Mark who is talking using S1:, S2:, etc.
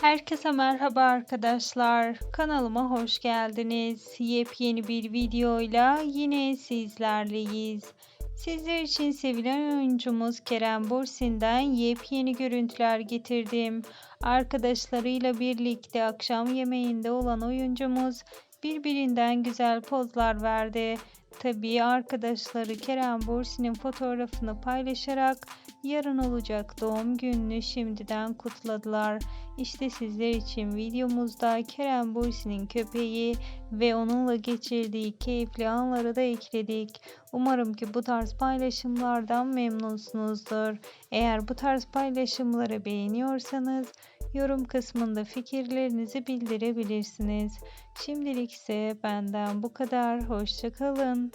S1: Herkese merhaba arkadaşlar. Kanalıma hoş geldiniz. Yepyeni bir videoyla yine sizlerleyiz. Sizler için sevilen oyuncumuz Kerem Bürsin'den yepyeni görüntüler getirdim. Arkadaşlarıyla birlikte akşam yemeğinde olan oyuncumuz birbirinden güzel pozlar verdi. Tabii arkadaşları Kerem Bürsin'in fotoğrafını paylaşarak yarın olacak doğum gününü şimdiden kutladılar. İşte sizler için videomuzda Kerem Bürsin'in köpeği ve onunla geçirdiği keyifli anları da ekledik. Umarım ki bu tarz paylaşımlardan memnunsunuzdur. Eğer bu tarz paylaşımları beğeniyorsanız yorum kısmında fikirlerinizi bildirebilirsiniz. Şimdilik ise benden bu kadar. Hoşçakalın.